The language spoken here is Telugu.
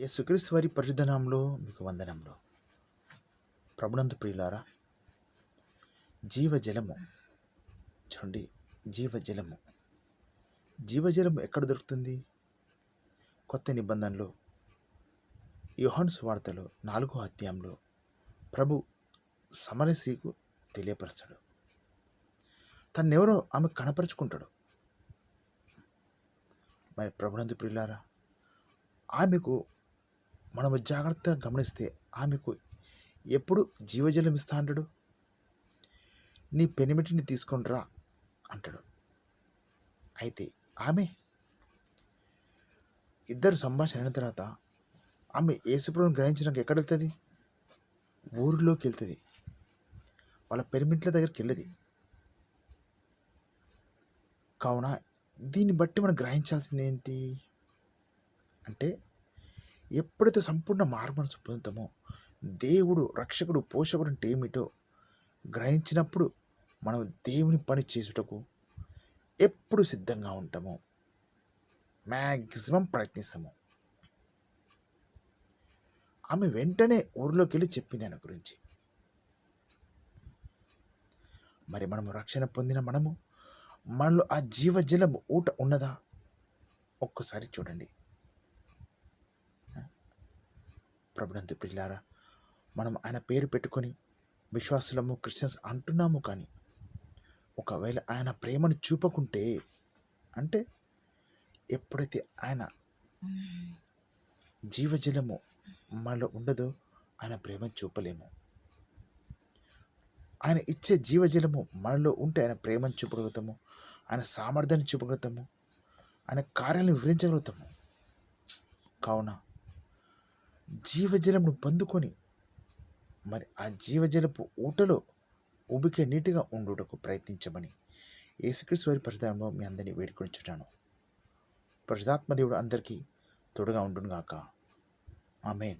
యేసుక్రీస్తు వారి పరిశుద్ధనామంలో మీకు వందనంలో ప్రభునందు ప్రియులారా జీవజలము చూడండి జీవజలము. జీవజలము ఎక్కడ దొరుకుతుంది? కొత్త నిబంధనలో యోహాను వార్తలో నాలుగో అధ్యాయంలో ప్రభు సమరశ్రీకు తెలియపరుస్తాడు తన్నెవరో ఆమె కనపరుచుకుంటాడు. మరి ప్రభునందు ప్రియులారా ఆమెకు మనము జాగ్రత్తగా గమనిస్తే ఆమెకు ఎప్పుడు జీవజలం ఇస్తా అంటాడు? నీ పెనిమిటిని తీసుకొని రా అంటాడు. అయితే ఆమె ఇద్దరు సంభాషణ అయిన తర్వాత ఆమె యేసుప్రభుని గ్రహించడానికి ఎక్కడ వెళ్తుంది? ఊరిలోకి వెళ్తుంది. వాళ్ళ పెరిమిట్ల దగ్గరికి వెళ్ళదు. కావున దీన్ని బట్టి మనం గ్రహించాల్సింది ఏంటి? అంటే ఎప్పుడైతే సంపూర్ణ మార్మనసు పొందుతామో దేవుడు రక్షకుడు పోషకుడు అంటే ఏమిటో గ్రహించినప్పుడు మనం దేవుని పని చేసుటకు ఎప్పుడు సిద్ధంగా ఉంటాము మ్యాక్సిమం ప్రయత్నిస్తాము. ఆమె వెంటనే ఊరిలోకి వెళ్ళి చెప్పింది ఆయన గురించి. మరి మనము రక్షణ పొందిన మనము మనలో ఆ జీవజలం ఊట ఉన్నదా? ఒక్కసారి చూడండి. ప్రభునందు పిల్లారా మనం ఆయన పేరు పెట్టుకొని విశ్వాసులము క్రిస్టియన్స్ అంటున్నాము కానీ ఒకవేళ ఆయన ప్రేమను చూపకుంటే అంటే ఎప్పుడైతే ఆయన జీవజలము మనలో ఉండదో ఆయన ప్రేమను చూపలేము. ఆయన ఇచ్చే జీవజలము మనలో ఉంటే ఆయన ప్రేమను చూపగలుగుతాము ఆయన సామర్థ్యాన్ని చూపగలుగుతాము ఆయన కార్యాలను వివరించగలుగుతాము. కావున జీవజలమును పొందుకొని మరి ఆ జీవజలపు ఊటలో ఉబికే నీటిగా ఉండుటకు ప్రయత్నించమని యేసుక్రీస్తు వారి పరిశుధాత్మలో మీ అందరినీ వేడుకొనిచున్నాను. పరిశుధాత్మ దేవుడు అందరికీ తోడుగా ఉండునుగాక. ఆమెన్.